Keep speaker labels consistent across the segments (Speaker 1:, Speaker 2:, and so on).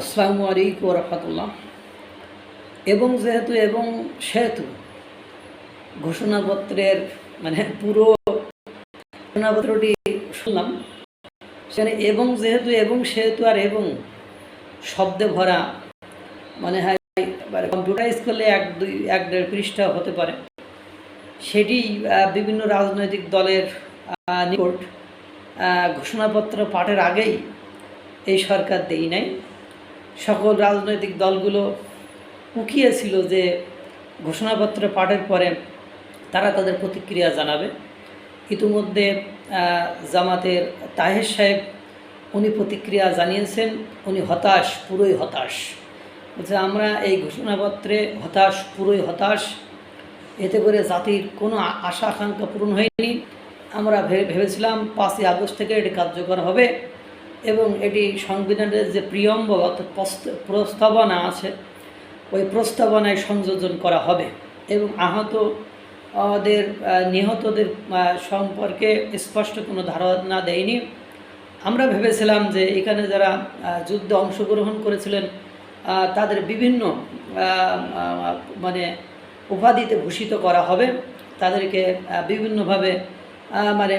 Speaker 1: আসসালামু আলাইকুম রহমতুল্লাহ এবং যেহেতু এবং সেহেতু ঘোষণাপত্রের মানে পুরো ঘোষণাপত্রটি শুনলাম, সেখানে এবং যেহেতু এবং সেহেতু আর এবং শব্দে ভরা মানে হয় কম্পিউটারাইজ করলে এক দুই এক দেড় পৃষ্ঠা হতে পারে, সেটি বিভিন্ন রাজনৈতিক দলের নিকট ঘোষণাপত্র পাঠের আগেই এই সরকার দেই নাই। সকল রাজনৈতিক দলগুলো উকিয়েছিল যে ঘোষণাপত্র পাঠের পরে তারা তাদের প্রতিক্রিয়া জানাবে। ইতিমধ্যে জামাতের তাহের সাহেব উনি প্রতিক্রিয়া জানিয়েছেন, উনি হতাশ, পুরোই হতাশ। বলছে, আমরা এই ঘোষণাপত্রে হতাশ, পুরোই হতাশ। এতে করে জাতির কোনো আশা আকাঙ্ক্ষা পূরণ হয়নি। আমরা ভেবেছিলাম পাঁচই আগস্ট থেকে এটি কার্যকর হবে। এবং এটি সংবিধানের যে প্রিয়ম্বল অর্থাৎ প্রস্ত- প্রস্তাবনা আছে ওই প্রস্তাবনায় সংযোজন করা হবে এবং আহত আহ, নিহতদের সম্পর্কে স্পষ্ট কোনো ধারণা দেয়নি। আমরা ভেবেছিলাম যে এখানে যারা যুদ্ধে অংশগ্রহণ করেছিলেন তাদের বিভিন্ন মানে উপাধিতে ভূষিত করা হবে। তাদেরকে বিভিন্নভাবে মানে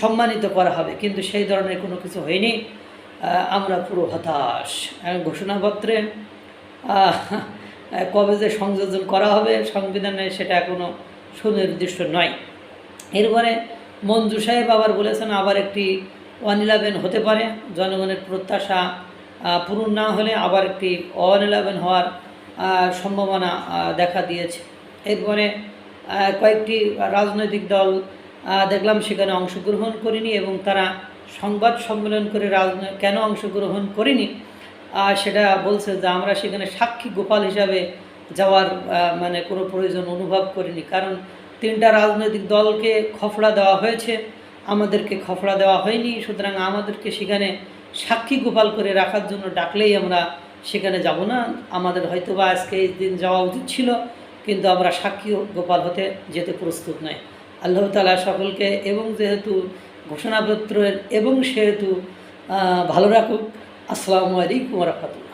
Speaker 1: সম্মানিত করা হবে। কিন্তু সেই ধরনের কোনো কিছু হয়নি। আমরা পুরো হতাশ। ঘোষণাপত্রে কবে যে সংযোজন করা হবে সংবিধানে সেটা এখনও সুনির্দিষ্ট নয়। এরপরে মঞ্জু সাহেব আবার বলেছেন, আবার একটি ওয়ান ইলেভেন হতে পারে। জনগণের প্রত্যাশা পূরণ না হলে আবার একটি ওয়ান ইলেভেন হওয়ার সম্ভাবনা দেখা দিয়েছে। এরপরে কয়েকটি রাজনৈতিক দল দেখলাম সেখানে অংশগ্রহণ করেনি এবং তারা সংবাদ সম্মেলন করে কেন অংশগ্রহণ করেনি? সেটা বলছে যে আমরা সেখানে সাক্ষী গোপাল হিসাবে যাওয়ার মানে কোনো প্রয়োজন অনুভব করিনি। কারণ তিনটা রাজনৈতিক দলকে খফড়া দেওয়া হয়েছে। আমাদেরকে খফড়া দেওয়া হয়নি। সুতরাং আমাদেরকে সেখানে সাক্ষী গোপাল করে রাখার জন্য ডাকলেই আমরা সেখানে যাব না। আমাদের হয়তো বা আজকে এই দিন যাওয়া উচিত ছিল, কিন্তু আমরা সাক্ষী গোপাল হতে যেতে প্রস্তুত নয়। আল্লাহ তালা সকলকে এবং যেহেতু ঘোষণাপত্রের এবং সেহেতু ভালো রাখুক। আসসালামু আলাইকুম রহমতুল্লাহ।